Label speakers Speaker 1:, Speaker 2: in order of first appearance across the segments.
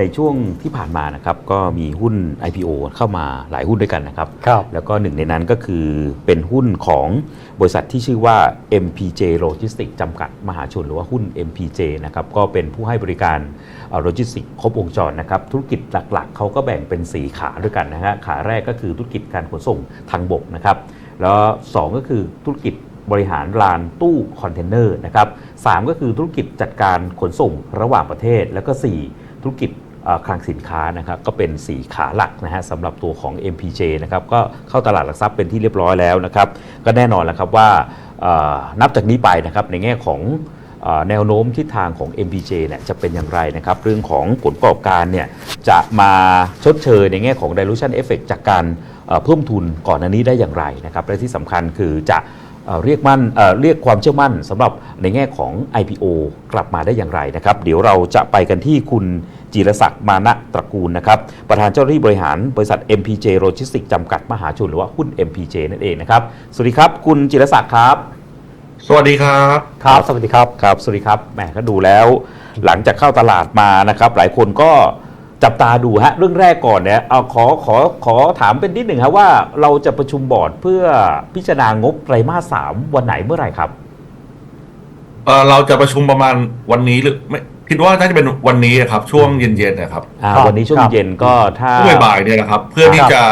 Speaker 1: ในช่วงที่ผ่านมานะครับก็มีหุ้น IPO เข้ามาหลายหุ้นด้วยกันนะครับ
Speaker 2: ครับ
Speaker 1: แล้วก็หนึ่งในนั้นก็คือเป็นหุ้นของบริษัทที่ชื่อว่า MPJ Logistics จำกัดมหาชนหรือว่าหุ้น MPJ นะครับก็เป็นผู้ให้บริการโลจิสติกครบวงจรนะครับธุรกิจหลักๆ เขาก็แบ่งเป็น 4 ขาด้วยกันนะฮะขาแรกก็คือธุรกิจการขนส่งทางบกนะครับแล้ว 2 ก็คือธุรกิจบริหารลานตู้คอนเทนเนอร์นะครับสามก็คือธุรกิจจัดการขนส่งระหว่างประเทศแล้วก็ 4 ธุรกิจเอ่อ คลังสินค้านะครับก็เป็น 4 ขาหลักนะฮะสำหรับตัวของ MPJ นะครับก็เข้าตลาดหลักทรัพย์เป็นที่เรียบร้อยแล้วนะครับก็แน่นอนแล้วครับว่านับจากนี้ไปนะครับในแง่ของแนวโน้มทิศทางของ MPJ เนี่ยจะเป็นอย่างไรนะครับ เรื่องของผลประกอบการเนี่ยจะมาชดเชยในแง่ของ dilution effect จากการเพิ่มทุนก่อนหน้านี้ได้อย่างไรนะครับและที่สำคัญคือจะ เอ่อเรียกมั่นเอ่อเรียกความเชื่อมั่นสำหรับในแง่ของ IPO กลับมาได้อย่างไรนะครับ เดี๋ยวเราจะไปกันที่คุณจิรศักดิ์มานะตระกูลนะครับ ประธานเจ้าหน้าที่บริหารบริษัท MPJ Logistics จำกัดมหาชนหรือว่าหุ้น MPJ นั่นเองนะครับ สวัสดีครับ คุณจิรศักดิ์ครับ
Speaker 3: สวัสดีครับ
Speaker 2: ครับ สวัสดีครับ
Speaker 1: ครับ สวัสดีครับแหมก็ดูแล้ว หลังจากเข้าตลาดมานะครับ หลายคนก็ จับตาดูฮะเรื่องแรกก่อนเนี่ยเอาขอขอขอถามเป็นนิดหนึ่งครับว่าเราจะประชุมบอร์ดเพื่อพิจารณางบไตรมาสสามวันไหนเมื่อไหร่ครับ
Speaker 3: เอ่อเราจะประชุมประมาณวันนี้หรือไม่คิดว่าน่าจะเป็นวันนี้ครับ ช่วงเย็นๆนะครับ
Speaker 1: อ่า
Speaker 2: ครับ
Speaker 1: วันนี้ช่วง
Speaker 2: ครับ
Speaker 1: เย็นก็ถ้า
Speaker 3: ช่วงบ่ายๆเนี่ยนะครับ เพื่อที่จะ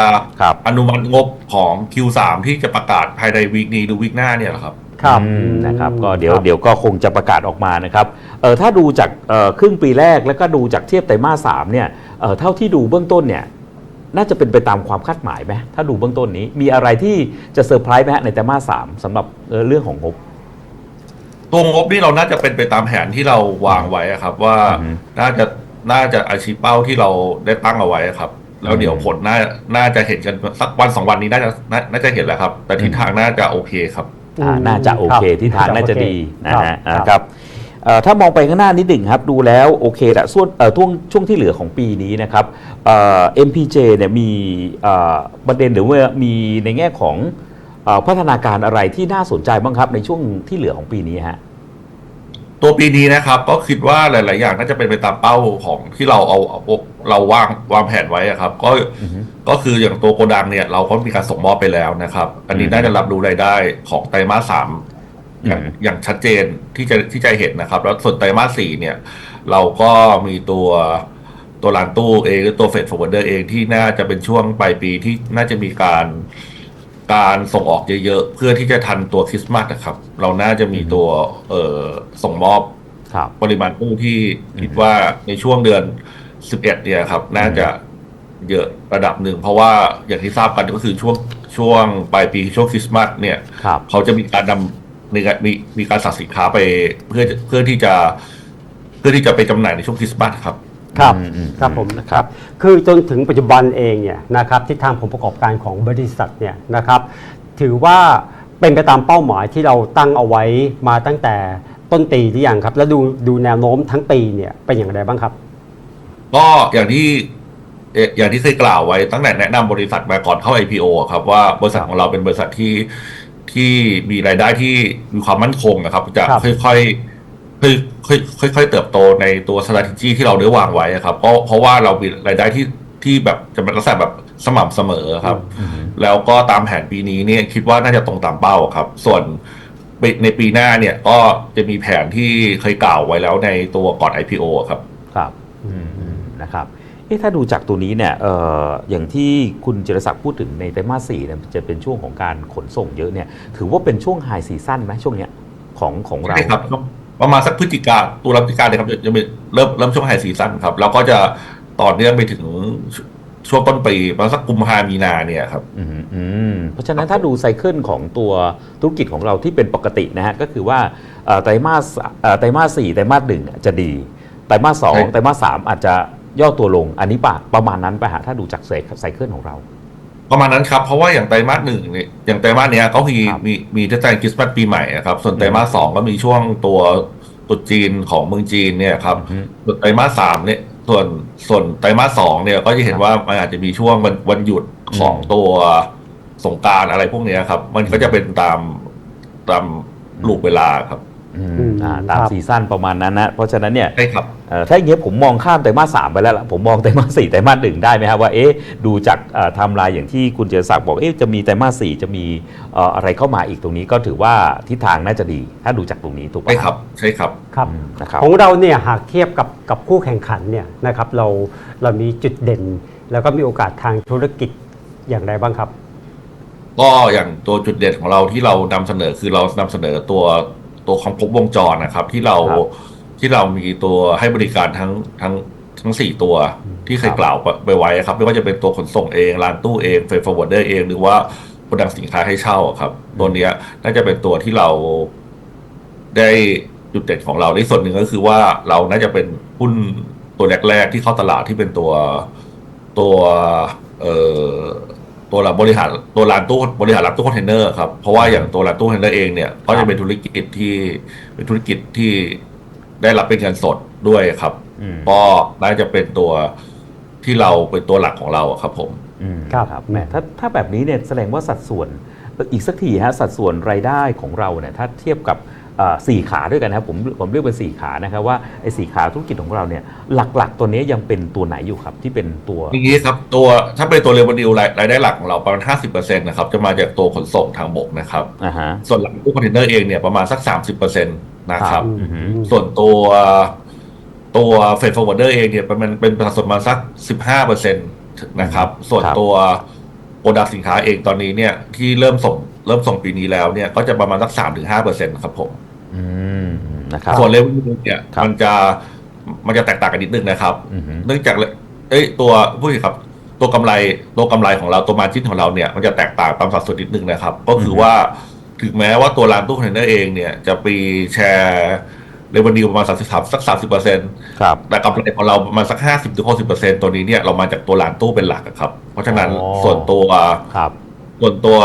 Speaker 1: ครับ
Speaker 3: อนุมัติงบของ Q3 ที่จะประกาศภายในวีคนี้หรือวีคหน้าเนี่ยแหละครับ
Speaker 2: ครับ
Speaker 1: อืมนะครับก็เดี๋ยว
Speaker 2: ครับ
Speaker 1: เดี๋ยวก็คงจะประกาศออกมานะครับเออถ้าดูจากเอ่อครึ่งปีแรกแล้วก็ดูจากเทียบไตรมาสสามเนี่ยเอ่อเท่าที่ดูเบื้องต้นเนี่ยน่าจะเป็นไปตามความคาดหมายไหมถ้าดูเบื้องต้นนี้มีอะไรที่จะเซอร์ไพรส์ไหมฮะในไตรมาสสามสำหรับเอ่อเรื่องของงบ
Speaker 3: ตัวงบนี่เราน่าจะเป็นไปตามแผนที่เราวางไว้อะครับ ว่า
Speaker 1: อือฮึ
Speaker 3: น่าจะน่าจะอาชีพเป้าที่เราได้ตั้งเอาไว้อะครับ แล้วเดี๋ยว
Speaker 1: อืม
Speaker 3: ผลน่าน่าจะเห็นกันสักวันสองวันนี้น่าจะน่าน่าจะเห็นแล้วครับ แต่ทิศทางน่าจะโอเคครับ
Speaker 1: อ่า
Speaker 2: อืม
Speaker 1: น่าจะโอเค
Speaker 2: ครับ
Speaker 1: ที่ทางน่าจะ
Speaker 2: โอเค
Speaker 1: ดีนะ
Speaker 2: ครั
Speaker 1: ฮะ
Speaker 2: บ
Speaker 1: อ่า
Speaker 2: ครับ
Speaker 1: ครับเอ่อถ้ามองไปข้างหน้านิดหนึ่งครับดูแล้วโอเคแหละส่วนเอ่อช่วงช่วงที่เหลือของปีนี้นะครับเอ่อ MPJ เนี่ยมีเอ่อประเด็นหรือว่ามีในแง่ของเอ่อพัฒนาการอะไรที่น่าสนใจบ้างครับในช่วงที่เหลือของปีนี้ฮะ
Speaker 3: ตัวปีนี้นะครับ ก็คิดว่าหลาย ๆ อย่างน่าจะเป็นไปตามเป้าของที่เราเอาเอาเราวางวางแผนไว้อะครับ ก็
Speaker 1: อือฮึ
Speaker 3: ก็คืออย่างตัวโกดังเนี่ย เราก็มีการส่งมอบไปแล้วนะครับ อันนี้
Speaker 1: อืม
Speaker 3: น่าจะรับรู้รายได้ของไตรมาสสามอย่าง
Speaker 1: อืม
Speaker 3: อย่างชัดเจนที่จะที่จะเห็นนะครับ แล้วส่วนไตรมาสสี่เนี่ย เราก็มีตัวตัวร้านตู้เองหรือตัวเฟดฟอร์เวิร์ดเดอร์เองที่น่าจะเป็นช่วงปลายปีที่น่าจะมีการ การส่งออกเยอะๆ เพื่อที่จะทันตัวคริสต์มาสนะครับ เราน่าจะมีตัวเอ่อส่งมอบ
Speaker 1: ครับ
Speaker 3: ปริมาณตู้ที่คิดว่าในช่วงเดือน 11 เนี่ยครับ น่าจะเยอะระดับหนึ่ง เพราะว่าอย่างที่ทราบกันก็คือช่วงช่วงปลายปีช่วงคริสต์มาสเนี่ย
Speaker 1: ครับ
Speaker 3: เขาจะมีการนำมีการมีมีการสั่งสินค้าไปเพื่อเพื่อที่จะเพื่อที่จะไปจำหน่ายในช่วงคริสต์มาสครับ
Speaker 2: ครับ
Speaker 1: อืมอืม
Speaker 2: ครับผม
Speaker 1: อืม
Speaker 2: นะค
Speaker 1: ครั
Speaker 2: รับบคือจนถึงปัจจุบันเองเนี่ยนะครับทิศทางผลประกอบการของบริษัทเนี่ยนะครับถือว่าเป็นไปตามเป้าหมายที่เราตั้งเอาไว้มาตั้งแต่ต้นปีหรือยังครับ แล้วดูดูแนวโน้มทั้งปีเนี่ยเป็นอย่างไรบ้างครับ
Speaker 3: ก็อย่างที่เอ่ออย่างที่เคยกล่าวไว้ตั้งแต่แนะนำบริษัทมาก่อนเข้า IPO อะครับว่าบริษัทของเราเป็นบริษัทที่ที่มีรายได้ที่มีความมั่นคงนะครับ จะ
Speaker 2: ครับ
Speaker 3: ค่อยๆ ค่อยค่อยๆค่อยๆเติบโตในตัว strategy ที่เราได้วางไว้อะครับเพราะเพราะว่าเรามีรายได้ที่ที่แบบจะเป็นลักษณะแบบสม่ำเสมอครับ
Speaker 1: อืม
Speaker 3: แล้วก็ตามแผนปีนี้เนี่ยคิดว่าน่าจะตรงตามเป้าครับ ส่วนปีในปีหน้าเนี่ยก็จะมีแผนที่เคยกล่าวไว้แล้วในตัวก่อน IPO ครับ
Speaker 1: ครับอืมอืมนะครับเอ๊ะถ้าดูจากตัวนี้เนี่ยเอ่ออย่างที่คุณจิรศักดิ์พูดถึงในไตรมาสสี่เนี่ยจะเป็นช่วงของการขนส่งเยอะเนี่ย ถือว่าเป็นช่วงไฮซีซั่นไหมช่วงเนี้ยของของเรา
Speaker 3: ใช่ครับ ประมาณสักพฤศจิกาตุลาพฤศจิกาเลยครับจะจะเป็นเริ่มเริ่มช่วงไฮซีซั่นครับแล้วก็จะต่อเนื่องไปถึงช่วงต้นปีประมาณสักกุมภามีนาเนี่ยครับ
Speaker 1: อืมอืมเพราะฉะนั้นถ้าดูไซเคิลของตัวธุรกิจของเราที่เป็นปกตินะฮะก็คือว่าเอ่อไตรมาสเอ่อไตรมาสสี่ไตรมาสหนึ่งอะจะดีไตรมาสสอง
Speaker 3: ใช่
Speaker 1: ไตรมาสสามอาจจะย่อตัวลงอันนี้ปะประมาณนั้นไปฮะถ้าดูจากไซไซเคิลของเรา
Speaker 3: ประมาณนั้นครับ เพราะว่าอย่างไตรมาสหนึ่งเนี่ยอย่างไตรมาสเนี้ยก็มี
Speaker 1: ครับ
Speaker 3: มีมีเทศกาลคริสต์มาสปีใหม่อะครับ ส่วนไตรมาสสองก็มีช่วงตัวตรุษจีนของเมืองจีนเนี่ยครับ
Speaker 1: อืม
Speaker 3: ส่วนไตรมาสสามเนี่ยส่วนส่วนไตรมาสสองเนี่ยก็จะเห็นว่ามันอาจจะมีช่วงวันวันหยุดของ
Speaker 1: อืม
Speaker 3: ตัวสงกรารอะไรพวกเนี้ยครับ มันก็จะเป็นตามตามลูกเวลาครับ
Speaker 1: อืม
Speaker 2: อืม
Speaker 1: อ่า ตาม
Speaker 2: ครับ
Speaker 1: ซีซั่นประมาณนั้นนะ เพราะฉะนั้นเนี่ย
Speaker 3: ใช่ครับ
Speaker 1: เอ่อถ้าอย่างเงี้ยผมมองข้ามไตรมาสสามไปแล้วล่ะผมมองไตรมาสสี่ไตรมาสหนึ่งได้ไหมครับว่าเอ๊ะดูจากเอ่อไทม์ไลน์อย่างที่คุณเจรศักดิ์บอกเอ๊ะจะมีไตรมาสสี่จะมีเอ่ออะไรเข้ามาอีกตรงนี้ก็ถือว่าทิศทางน่าจะดี ถ้าดูจากตรงนี้ถูกไหม
Speaker 3: ใช่ครับใช่ครับ
Speaker 2: ครับ
Speaker 1: อืมนะครับ
Speaker 2: ของเราเนี่ยหากเทียบกับกับคู่แข่งขันเนี่ยนะครับเราเรามีจุดเด่น แล้วก็มีโอกาสทางธุรกิจอย่างไรบ้างครับ
Speaker 3: ก็อย่างตัวจุดเด่นของเราที่เรานำเสนอคือเรานำเสนอตัว ตัวความครบวงจรนะครับ ที่เรา
Speaker 1: ครับ
Speaker 3: ที่เรามีตัวให้บริการทั้งทั้งทั้งสี่ตัวที่เคย
Speaker 1: ครับ
Speaker 3: กล่าวไปไว้ครับ ไม่ว่าจะเป็นตัวขนส่งเองร้านตู้เองเฟรฟอร์เวิร์ดเดอร์เอง หรือว่าโปรดักสินค้าให้เช่าครับตัวเนี้ยน่าจะเป็นตัวที่เราได้จุดเด่นของเราในส่วนหนึ่งก็คือว่าเราน่าจะเป็นหุ้นตัวแรกๆที่เข้าตลาดที่เป็นตัวตัวเอ่อ ตัวบริหารตัวร้านตู้บริหารรับตู้คอนเทนเนอร์ครับเพราะว่าอย่างตัวร้านตู้คอนเทนเนอร์เองเนี่ยก็จะเป็นธุรกิจที่เป็นธุรกิจที่ได้รับเป็นเงินสดด้วยครับ
Speaker 1: อืม
Speaker 3: ก็น่าจะเป็นตัวที่เราเป็นตัวหลักของเราอะครับผม
Speaker 1: อืม
Speaker 2: ครับ
Speaker 1: แหมถ้าถ้าแบบนี้เนี่ยแสดงว่าสัดส่วนอีกสักทีฮะสัดส่วนรายได้ของเราเนี่ยถ้าเทียบกับเอ่อ สี่ขาด้วยกันนะครับผมผมเรียกเป็นสี่ขานะครับว่าไอ้สี่ขาธุรกิจของเราเนี่ยหลักๆ ตัวนี้ยังเป็นตัวไหนอยู่ครับที่เป็นตัว
Speaker 3: อย่างนี้ครับตัวถ้าเป็นตัวเรเวนิวรายได้หลักของเราประมาณ 50%นะครับจะมาจากตัวขนส่งทางบกนะครับ
Speaker 1: อ่าฮะ
Speaker 3: ส่วนหลังตู้คอนเทนเนอร์เองเนี่ยประมาณสัก 30%นะครับ
Speaker 1: อือหือ
Speaker 3: ส่วนตัวตัวเฟดฟอร์เวิร์ดเดอร์เองเนี่ยมันเป็นสัดส่วนมาสัก 15%นะครับ ส่วน
Speaker 1: ครับ
Speaker 3: ตัวโปรดักสินค้าเองตอนนี้เนี่ยที่เริ่มส่งเริ่มส่งปีนี้แล้วเนี่ยก็จะประมาณสัก3-5%ครับผม
Speaker 1: อืม นะครับ
Speaker 3: ส่วนเลเวลเนี่ย
Speaker 1: ครับ
Speaker 3: มันจะมันจะแตกต่างกันนิดนึงนะครับ
Speaker 1: อือหือ
Speaker 3: เนื่องจากเลยเอ้ยตัวผู้ผิดครับ ตัวกำไรตัวกำไรของเราตัวมาจิ้นของเราเนี่ยมันจะแตกต่างตามสัดส่วนนิดนึงนะครับ ก็คือว่าถึงแม้ว่าตัวร้านตู้คอนเทนเนอร์เองเนี่ยจะปีแชร์เรเวนิวประมาณสามสิบสักสามสิบเปอร์เซ็นต์
Speaker 1: ครับ
Speaker 3: แต่กำไรของเราประมาณสักห้าสิบถึงหกสิบเปอร์เซ็นต์ตัวนี้เนี่ยเรามาจากตัวร้านตู้เป็นหลักอะครับ เพราะฉะนั้น
Speaker 1: อ๋อ
Speaker 3: ส่วนตัว
Speaker 1: ครับ
Speaker 3: ส่วนตัว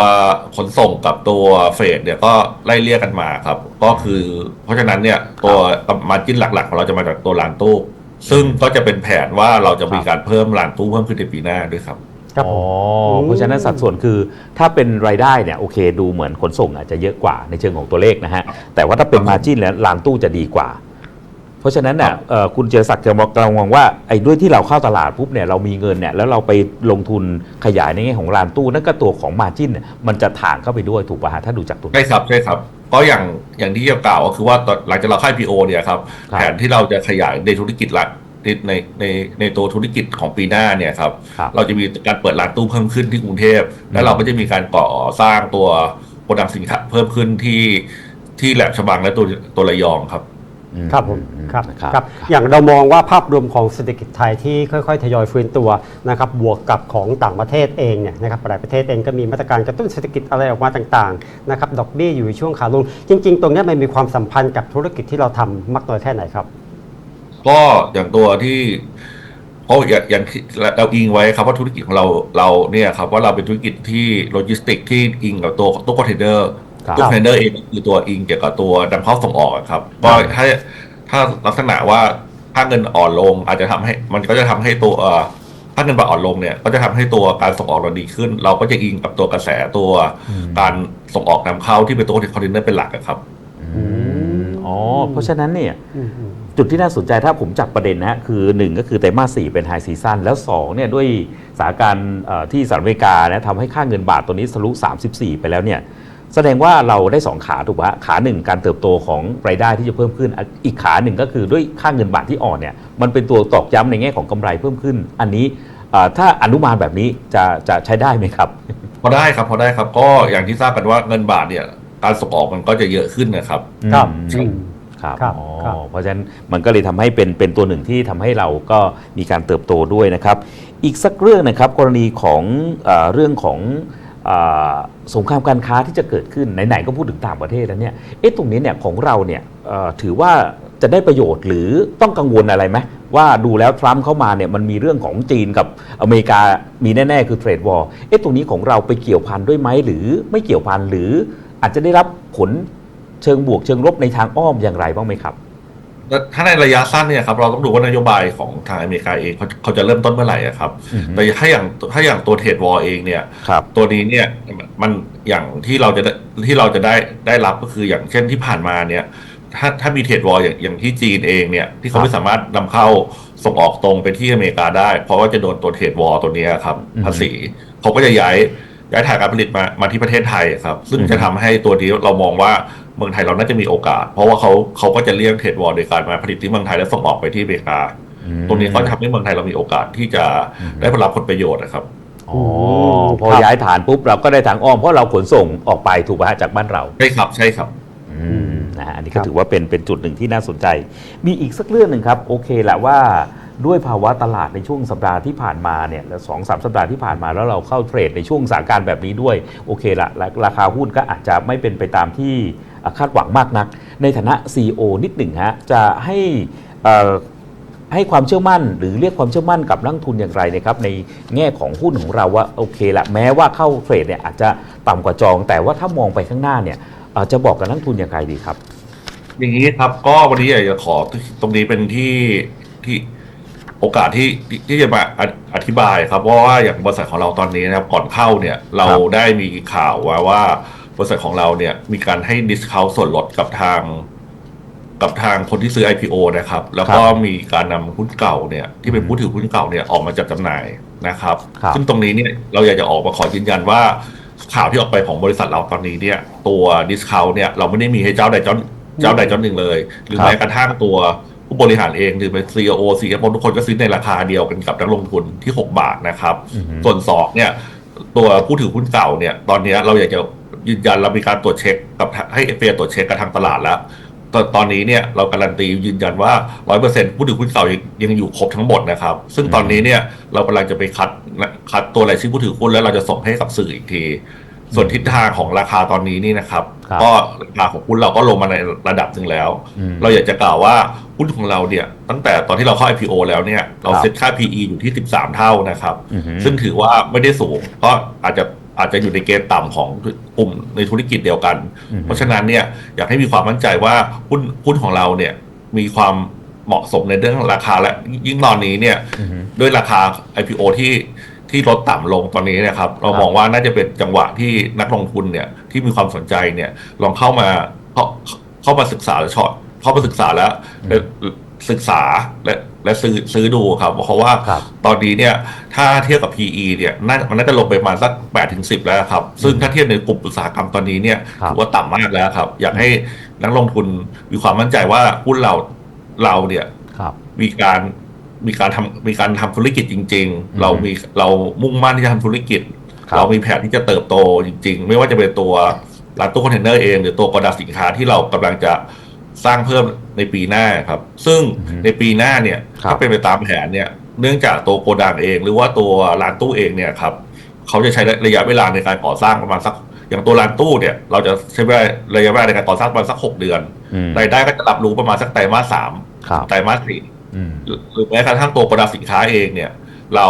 Speaker 3: ขนส่งกับตัวเฟดเนี่ยก็ไล่เลี่ยกันมาครับ ก็คือเพราะฉะนั้นเนี่ยตัวมาจิ้นหลักๆ ของเราจะมาจากตัวร้านตู้ ซึ่งก็จะเป็นแผนว่าเราจะมีการเพิ่มร้านตู้เพิ่มขึ้นในปีหน้าด้วยครับ
Speaker 2: ครับ
Speaker 1: อ๋
Speaker 2: ผ
Speaker 1: อ
Speaker 2: ม
Speaker 1: เพราะฉะนั้นสัดส่วนคือถ้าเป็นรายได้เนี่ยโอเคดูเหมือนขนส่งอาจจะเยอะกว่าในเชิงของตัวเลขนะฮะแต่ว่าถ้าเป็นมาจิ้นแล้วลานตู้จะดีกว่าเพ ราะฉะนั้นเนี่ย
Speaker 3: ครับ
Speaker 1: เอ่อคุณเจรศักดิ์จะบอกกำลังมองว่าไอ้ด้วยที่เราเข้าตลาดปุ๊บเนี่ยเรามีเงินเนี่ยแล้วเราไปลงทุนขยายในแง่ของลานตู้นั่นก็ตัวของมาจิ้นเนี่ยมันจะถ่างเข้าไปด้วยถูกป่ะฮะถ้าดูจากตัว
Speaker 3: ใช่ครับใช่ครับก็อย่างอย่างที่จะกล่าวก็คือว่าตอนหลังจากเราเข้า IPO เนี่ยครับ
Speaker 1: ครับ
Speaker 3: แผนที่เราจะขยายในธุรกิจหลักในในในในตัวธุรกิจของปีหน้าเนี่ยครับ
Speaker 1: ครับ
Speaker 3: เราจะมีการเปิดร้านตู้เพิ่มขึ้นที่กรุงเทพแล้วเราก็จะมีการก่อสร้างตัวโปรดักสินค้าเพิ่มขึ้นที่ที่แหลมฉบังและตัวตัวระยองครับ
Speaker 1: อื
Speaker 2: ครับผม
Speaker 1: อื
Speaker 2: ครับ
Speaker 1: นะครับ
Speaker 2: ครับ อย่างเรามองว่าภาพรวมของเศรษฐกิจไทยที่ค่อยๆ ทยอยฟื้นตัวนะครับ บวกกับของต่างประเทศเองเนี่ยนะครับหลายประเทศเองก็มีมาตรการกระตุ้นเศรษฐกิจอะไรออกมาต่างๆนะครับ ดอกเบี้ยอยู่ในช่วงขาลง จริง ๆ ตรงเนี้ยมันมีความสัมพันธ์กับธุรกิจที่เราทำมากน้อยแค่ไหนครับ
Speaker 3: ก็อย่างตัวที่เพราะอย่างอย่างที่เราอิงไว้ครับว่าธุรกิจของเราเราเนี่ยครับว่าเราเป็นธุรกิจที่โลจิสติกที่อิงกับตัวตู้คอนเทนเนอร์
Speaker 1: ครับ
Speaker 3: ตู้คอนเทนเนอร์เองก็คือตัวอิงเกี่ยวกับตัวนำเข้าส่งออกอะครับก็ถ้าถ้าลักษณะว่าถ้าเงินอ่อนลง อาจจะทำให้มันก็จะทำให้ตัวเอ่อถ้าเงินบาทอ่อนลงเนี่ยก็จะทำให้ตัวการส่งออกเราดีขึ้น เราก็จะอิงกับตัวกระแสตัวการส่งออกนำเข้าที่เป็นตัวคอนเทนเนอร์เป็นหลักอะครับ
Speaker 1: อืมอ๋อเพราะฉะนั้นเนี่ย
Speaker 2: อืมอืม
Speaker 1: จุดที่น่าสนใจถ้าผมจับประเด็นนะฮะคือ 1 ก็คือไตรมาส4เป็นไฮซีซันแล้ว2เนี่ยด้วยสถานการณ์เอ่อที่สหรัฐอเมริกานะทำให้ค่าเงินบาทตัวนี้ทะลุ 34 ไปแล้วเนี่ย แสดงว่าเราได้ 2 ขาถูกปะขาหนึ่งการเติบโตของรายได้ที่จะเพิ่มขึ้นอะอีกขาหนึ่งก็คือด้วยค่าเงินบาทที่อ่อนเนี่ยมันเป็นตัวตอกย้ำในแง่ของกำไรเพิ่มขึ้น อันนี้เอ่อถ้าอนุมานแบบนี้จะจะใช้ได้ไหมครับ
Speaker 3: พอได้ครับพอได้ครับก็อย่างที่ทราบกันว่าเงินบาทเนี่ยการส่งออกมันก็จะเยอะขึ้นนะครับ
Speaker 2: ครับ
Speaker 1: อืม
Speaker 2: อืม
Speaker 1: ครับ
Speaker 2: ครับ
Speaker 1: อ๋อ
Speaker 2: ครับ
Speaker 1: เพราะฉะนั้นมันก็เลยทำให้เป็นเป็นตัวหนึ่งที่ทำให้เราก็มีการเติบโตด้วยนะครับ อีกสักเรื่องนะครับกรณีของเออเรื่องของเออ สงครามการค้าที่จะเกิดขึ้นไหนๆก็พูดถึงต่างประเทศแล้วเนี่ยเอ๊ะตรงนี้เนี่ยของเราเนี่ยถือว่าจะได้ประโยชน์หรือต้องกังวลอะไรไหมว่าดูแล้วทรัมป์เข้ามาเนี่ยมันมีเรื่องของจีนกับอเมริกามีแน่ๆคือเทรดวอร์เอ๊ะตรงนี้ของเราไปเกี่ยวพันด้วยไหมหรือไม่เกี่ยวพันหรืออาจจะได้รับผลเชิงบวกเชิงลบในทางอ้อมอย่างไรบ้างไหมครับ
Speaker 3: ถ้าในระยะสั้นเนี่ยครับเราต้องดูว่านโยบายของทางอเมริกาเองเขาเขาจะเริ่มต้นเมื่อไหร่อะครับ
Speaker 1: อือฮึ
Speaker 3: แต่ถ้าอย่างถ้าอย่างตัวเทรดวอลเองเนี่ย
Speaker 1: ครับ
Speaker 3: ตัวนี้เนี่ยมันอย่างที่เราจะได้ที่เราจะได้ได้รับก็คืออย่างเช่นที่ผ่านมาเนี่ยถ้าถ้ามีเทรดวอลอย่างอย่างที่จีนเองเนี่ยที่เขา
Speaker 2: ครับ
Speaker 3: ไม่สามารถนำเข้าส่งออกตรงไปที่อเมริกาได้ เพราะว่าจะโดนตัวเทรดวอลตัวเนี้ยครับ
Speaker 1: อืม
Speaker 3: ภาษีเขาก็จะย้ายย้ายฐานการผลิตมามาที่ประเทศไทยครับ ซึ่ง
Speaker 1: อืม
Speaker 3: จะทำให้ตัวนี้เรามองว่า เมืองไทยเราน่าจะมีโอกาส เพราะว่าเขาเขาก็จะเลี่ยงเทรดวอลโดยการมาผลิตที่เมืองไทยแล้วส่งออกไปที่อเมริกา
Speaker 1: อืม
Speaker 3: ตรงนี้ก็ทำให้เมืองไทยเรามีโอกาสที่จะ
Speaker 1: อืม
Speaker 3: ได้ผลลัพธ์ผลประโยชน์นะครับ
Speaker 1: อ๋อพอ
Speaker 2: ครับ
Speaker 1: ย้ายฐานปุ๊บเราก็ได้ทางอ้อมเพราะเราขนส่งออกไปถูกไหมฮะจากบ้านเรา
Speaker 3: ใช่ครับใช่ครับ
Speaker 1: อืมนะฮะอันนี้
Speaker 2: ค
Speaker 1: ก็
Speaker 2: รับ
Speaker 1: ถือว่าเป็นเป็นจุดหนึ่งที่น่าสนใจ มีอีกสักเรื่องหนึ่งครับ โอเคแหละว่า ด้วยภาวะตลาดในช่วงสัปดาห์ที่ผ่านมาเนี่ยและสองสามสัปดาห์ที่ผ่านมาแล้วเราเข้าเทรดในช่วงสถานการณ์แบบนี้ด้วย โอเคละราราคาหุ้นก็อาจจะไม่เป็นไปตามที่คาดหวังมากนัก ในฐานะ CEO นิดหนึ่งฮะจะให้ให้ความเชื่อมั่นหรือเรียกความเชื่อมั่นกับนักทุนอย่างไรนะครับในแง่ของหุ้นของเราว่าโอเคละแม้ว่าเข้าเทรดเนี่ยอาจจะต่ำกว่าจอง แต่ว่าถ้ามองไปข้างหน้าเนี่ยจะบอกกับนักทุนอย่างไรดีครับ
Speaker 3: อย่างนี้ครับก็วันนี้อยากจะขอตรงนี้เป็นที่ที่ อกาสที่ที่ที่จะมาออธิบายครับเพราะว่าอย่างบริษัทของเราตอนนี้นะครับก่อนเข้าเนี่ยเราได้มีข่าวว่าว่าบริษัทของเราเนี่ยมีการให้ดิสคาวส่วนลดกับทาง กับทางคนที่ซื้อ IPO นะครับ แล้วก็มีการนำหุ้นเก่าเนี่ยที่เป็นผู้ถือหุ้นเก่าเนี่ยออกมาจัดจำหน่ายนะครับ
Speaker 1: ครับ
Speaker 3: ซึ่งตรงนี้เนี่ยเราอยากจะออกมาขอยืนยันว่าข่าวที่ออกไปของบริษัทเราตอนนี้เนี่ย ตัวดิสคาวเนี่ยเราไม่ได้มีให้เจ้าใดเจ้าเจ้าใดเจ้าหนึ่งเลย หรือ
Speaker 1: ครับ
Speaker 3: แม้กระทั่งตัว ผู้บริหารเองหรือเป็น CEO CFO ทุกคนก็ซื้อในราคาเดียวกันกับนักลงทุนที่ 6 บาทนะครับ
Speaker 1: อือฮึ
Speaker 3: ส่วนสองเนี่ยตัวผู้ถือหุ้นเก่าเนี่ยตอนนี้เราอยากจะยืนยันเรามีการตรวจเช็คกับทางให้เอฟเตรวจเช็คกับทางตลาดแล้วตอนตอนนี้เนี่ยเราการันตียืนยันว่า 100%ผู้ถือหุ้นเก่ายังยังอยู่ครบทั้งหมดนะครับ ซึ่งตอนนี้เนี่ยเรากำลังจะไปคัดคัดตัวรายชื่อผู้ถือหุ้นแล้วเราจะส่งให้กับสื่ออีกที ส่วนทิศทางของราคาตอนนี้นี่นะครับ
Speaker 1: ครับ
Speaker 3: ก็ราคาของหุ้นเราก็ลงมาในระดับหนึ่งแล้ว
Speaker 1: อืม
Speaker 3: เราอยากจะกล่าวว่าหุ้นของเราเนี่ย ตั้งแต่ตอนที่เราเข้า IPO แล้วเนี่ย เรา
Speaker 1: ครับ
Speaker 3: เซ็ตค่า PE อยู่ที่ 13 เท่านะครับ
Speaker 1: อือฮึ
Speaker 3: ซึ่งถือว่าไม่ได้สูงก็อาจจะอาจจะอยู่ในเกณฑ์ต่ำของกลุ่มในธุรกิจเดียวกัน
Speaker 1: อือฮึ
Speaker 3: เพราะฉะนั้นเนี่ยอยากให้มีความมั่นใจว่าหุ้นหุ้นของเราเนี่ยมีความเหมาะสมในเรื่องราคาและยิ่งตอนนี้เนี่ย
Speaker 1: อือฮึ
Speaker 3: ด้วยราคา IPO ที่ ที่ลดต่ำลงตอนนี้นะครับ เรา
Speaker 1: ครับ
Speaker 3: มองว่าน่าจะเป็นจังหวะที่นักลงทุนเนี่ยที่มีความสนใจเนี่ยลองเข้ามาเข้าเข้ามาศึกษาและชอตเข้ามาศึกษาแล้วและศึกษาและและซื้อซื้อดูครับ เพราะว่า
Speaker 1: ครับ
Speaker 3: ตอนนี้เนี่ยถ้าเทียบกับ PE เนี่ยน่ามันน่าจะลงไปประมาณสัก8ถึง10แล้วครับ ซึ่งถ้าเทียบในกลุ่มอุตสาหกรรมตอนนี้เนี่ย
Speaker 1: ครับ
Speaker 3: ถือว่าต่ำมากแล้วครับ อยากให้นักลงทุนมีความมั่นใจว่าหุ้นเราเราเนี่ย
Speaker 1: ครับ
Speaker 3: มีการ มีการทำมีการทำธุรกิจจริง
Speaker 1: อืม
Speaker 3: ๆเรามีเรามุ่งมั่นที่จะทำธุรกิจ
Speaker 1: ครับ
Speaker 3: เรามีแผนที่จะเติบโตจริง ๆ ไม่ว่าจะเป็นตัวร้านตู้คอนเทนเนอร์เอง หรือตัวกระดาษสินค้าที่เรากำลังจะสร้างเพิ่มในปีหน้าครับ ซึ่ง
Speaker 1: อือฮึ
Speaker 3: ในปีหน้าเนี่ย
Speaker 1: ครับ
Speaker 3: ถ้าเป็นไปตามแผนเนี่ยเนื่องจากตัวโกดังเอง หรือว่าตัวร้านตู้เองเนี่ยครับเขาจะใช้ระยะเวลาในการก่อสร้างประมาณสักอย่างตัวร้านตู้เนี่ย เราจะใช้เวลาระยะเวลาในการก่อสร้างประมาณสักหกเดือน
Speaker 1: อืม
Speaker 3: รายได้ก็จะรับรู้ประมาณสักไตรมาสสาม
Speaker 1: ครับ
Speaker 3: ไตรมาสสี่
Speaker 1: อืม
Speaker 3: หรือหรือแม้กระทั่งตัวโปรดักสินค้าเองเนี่ย เรา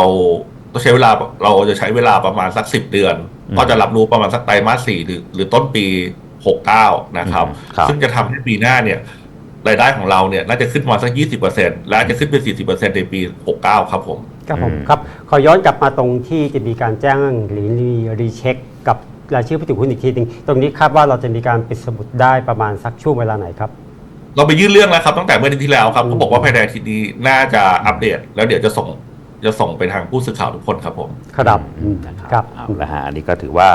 Speaker 3: ต้องใช้เวลาเราจะใช้เวลาประมาณสักสิบเดือน
Speaker 1: อืม
Speaker 3: ก็จะรับรู้ประมาณสักไตรมาสสี่หรือหรือต้นปีหกเก้านะครับ
Speaker 1: อืมครับ
Speaker 3: ซึ่งจะทำให้ปีหน้าเนี่ยรายได้ของเราเนี่ยน่าจะขึ้นมาสักยี่สิบเปอร์เซ็นและจะขึ้นเป็นสี่สิบเปอร์เซ็นในปีหกเก้าครับผม
Speaker 2: ครับผม
Speaker 1: อืม
Speaker 2: ครับ ขอย้อนกลับมาตรงที่จะมีการแจ้งหรือรีรีเช็ค กับรายชื่อผู้ถือหุ้นอีกทีหนึงตรงนี้คาดว่าเราจะมีการปิดสมุดได้ประมาณสักช่วงเวลาไหนครับ
Speaker 3: เราไปยื่นเรื่องแล้วครับตั้งแต่เมื่อเดือนที่แล้วครับ
Speaker 2: อืม
Speaker 3: เขาบอกว่าภายในอาทิตย์นี้น่าจะอัปเดต แล้วเดี๋ยวจะส่งจะส่งไปทางผู้สื่อข่าวทุกคนครับผม
Speaker 2: ครับ
Speaker 1: อืม
Speaker 2: ค
Speaker 1: ค
Speaker 2: รั
Speaker 1: รับบ เอาละฮะอันนี้ก็ถือว่า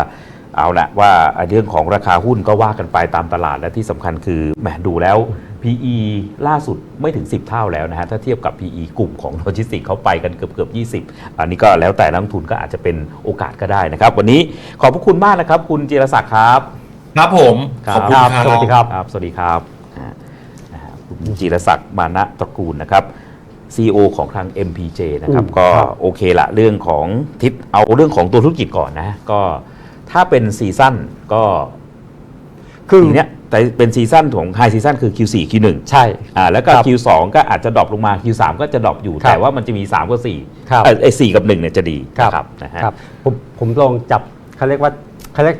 Speaker 1: เอาละว่าเรื่องของราคาหุ้นก็ว่ากันไปตามตลาดและที่สำคัญคือแหมดูแล้ว PE ล่าสุดไม่ถึง 10 เท่าแล้วนะฮะถ้าเทียบกับ PE กลุ่มของโลจิสติกเขาไปกันเกือบเกือบ20 อันนี้ก็แล้วแต่นักลงทุนก็อาจจะเป็นโอกาสก็ได้นะครับ วันนี้ขอบพระคุณมากนะครับ คุณจิรศักดิ์ครับ
Speaker 3: ครับผม ขอบคุณ
Speaker 2: ครับ
Speaker 3: ครับ
Speaker 2: สวัสดีครับ
Speaker 1: ครับ สวัสดีครับอ่านะฮะคุณ จิรศักดิ์มานะตระกูลนะครับ CEO ของทาง MPJ นะครับ
Speaker 2: อืม
Speaker 1: ก็
Speaker 2: ครับ
Speaker 1: โอเคละเรื่องของทิศเอาเรื่องของตัวธุรกิจก่อนนะ ก็ถ้าเป็นซีซั่นก็
Speaker 2: คือ
Speaker 1: ทีเนี้ยแต่เป็นซีซั่นของไฮซีซั่นคือ Q4 Q1
Speaker 2: ใช่
Speaker 1: อ่าแล้วก็
Speaker 2: ครับ
Speaker 1: Q2 ก็อาจจะดรอปลงมา Q3 ก็จะดรอปอยู่
Speaker 2: ครับ
Speaker 1: แต่ว่ามันจะมี 3 กับ4
Speaker 2: ครับ
Speaker 1: เอ้ยไอ้4กับ 1 เนี่ยจะดีนะครับนะฮะ
Speaker 2: ครับผมผมลองจับเขาเรียกว่าเขาเรียก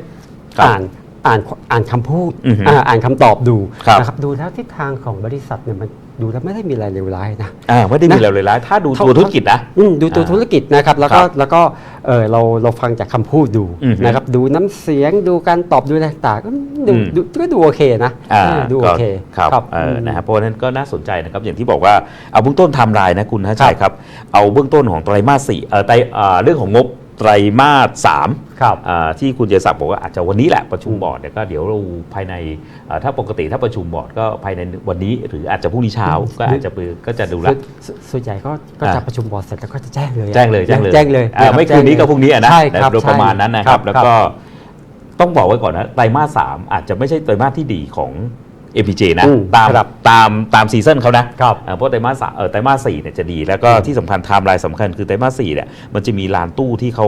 Speaker 1: ครับ
Speaker 2: อ่าน อ่านอ่านคำพูด
Speaker 1: อือฮึ
Speaker 2: อ่าอ่านคำตอบดู
Speaker 1: ครับ
Speaker 2: นะครับดูแล้วทิศทางของบริษัทเนี่ยมันดูแล้วไม่ได้มีอะไรเลวร้ายนะ
Speaker 1: อ่าไม่ได้มีอะไรเลยร้ายถ้าดูตัวธุรกิจนะ
Speaker 2: อืมดูตัว
Speaker 1: อ่า
Speaker 2: ธุรกิจนะครับแล้วก็
Speaker 1: ครับ
Speaker 2: แล้วก็เออเราเราฟังจากคำพูดดู
Speaker 1: อือฮึ
Speaker 2: นะครับดูน้ำเสียงดูการตอบดูอะไรต่างๆก็ดู
Speaker 1: อืม
Speaker 2: ดูก็ดูโอเคนะ
Speaker 1: อ่า
Speaker 2: เออดูโอเค
Speaker 1: ก็ครับเออนะฮะเพราะฉะนั้นก็น่าสนใจนะครับอย่างที่บอกว่าเอาเบื้องต้นไทำลายนะคุณทัชชัยครับ เอาเบื้องต้นของไตรมาสสี่เออไตรเอ่อเรื่องของงบ ไตรมาสสาม
Speaker 2: ครับ
Speaker 1: อ่าที่คุณเจศักดิ์บอกว่าอาจจะวันนี้แหละประชุมบอร์ดเนี่ยก็เดี๋ยวเราภายในเอ่อถ้าปกติถ้าประชุมบอร์ดก็ภายในวันนี้ หรืออาจจะพรุ่งนี้เช้าก็อาจจะไปก็จะดูแลว
Speaker 2: ส่วนส่วนใหญ่ก็ก็
Speaker 1: อ่า
Speaker 2: จะประชุมบอร์ดเสร็จแล้วก็จะแจ้งเลยอะ
Speaker 1: แจ้งเลยแจ้งเลย
Speaker 2: แจ้งเลย
Speaker 1: อ่าะ
Speaker 2: รับ
Speaker 1: ไม่คืนนี้ก็
Speaker 2: แจ้งเลย
Speaker 1: พรุ่งนี้อะนะ
Speaker 2: ใช่ครับ
Speaker 1: โดยประมาณนั้นนะครับ
Speaker 2: ใช่
Speaker 1: แล้วก็ต้องบอกไว้ก่อนนะไตรมาสสามอาจจะไม่ใช่ไตรมาสที่ดีของ MPJ นะ
Speaker 2: อืม
Speaker 1: ตาม
Speaker 2: ครับ
Speaker 1: ตามตามซีซั่นเขานะครับอ่าเพราะไตรมาสสามเออไตรมาสสี่เนี่ยจะดี แล้วก็ที่สำคัญไทม์ไลน์สำคัญคือไตรมาสสี่เนี่ยมันจะมีลานตู้ที่เขา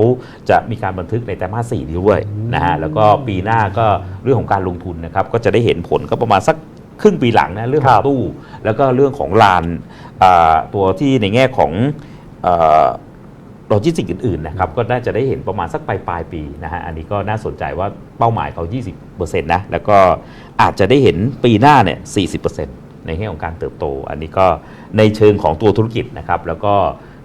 Speaker 1: จะมีการบันทึกในไตรมาสสี่นี้ด้วยนะฮะแล้วก็ปีหน้าก็เรื่องของการลงทุนนะครับก็จะได้เห็นผลก็ประมาณสักครึ่งปีหลังนะเรื่องขอ
Speaker 2: ค
Speaker 1: ง
Speaker 2: รับ
Speaker 1: ตู้ แล้วก็เรื่องของลานอ่าตัวที่ในแง่ของเอ่อ โลจิสติกอื่นๆนะครับก็น่าจะได้เห็นประมาณสักปลายปลายๆปีนะฮะอันนี้ก็น่าสนใจว่าเป้าหมายเขา 20%นะแล้วก็อาจจะได้เห็นปีหน้าเนี่ย 40%ในแง่ของการเติบโต อันนี้ก็ในเชิงของตัวธุรกิจนะครับแล้วก็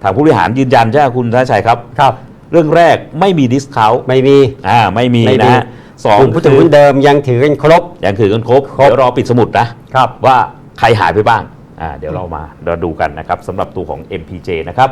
Speaker 1: ทางผู้บริหารยืนยันใช่ไหมคุณท่าชัยครับ
Speaker 2: ครับ
Speaker 1: เรื่องแรกไม่มีดิสคาว
Speaker 2: ไม่มี
Speaker 1: อ่าไม่มี
Speaker 2: ไม่มี
Speaker 1: นะฮะสอง
Speaker 2: กลุ่มผู้ถือหุ้นเดิมยังถือกันครบ
Speaker 1: ยังถือกันครบ
Speaker 2: ครบ
Speaker 1: เดี๋ยวรอปิดสมุดนะครับว่าใครหายไปบ้างอ่าเดี๋ยวเรามาเราดูกันนะครับสำหรับตัวของ MPJ นะครับ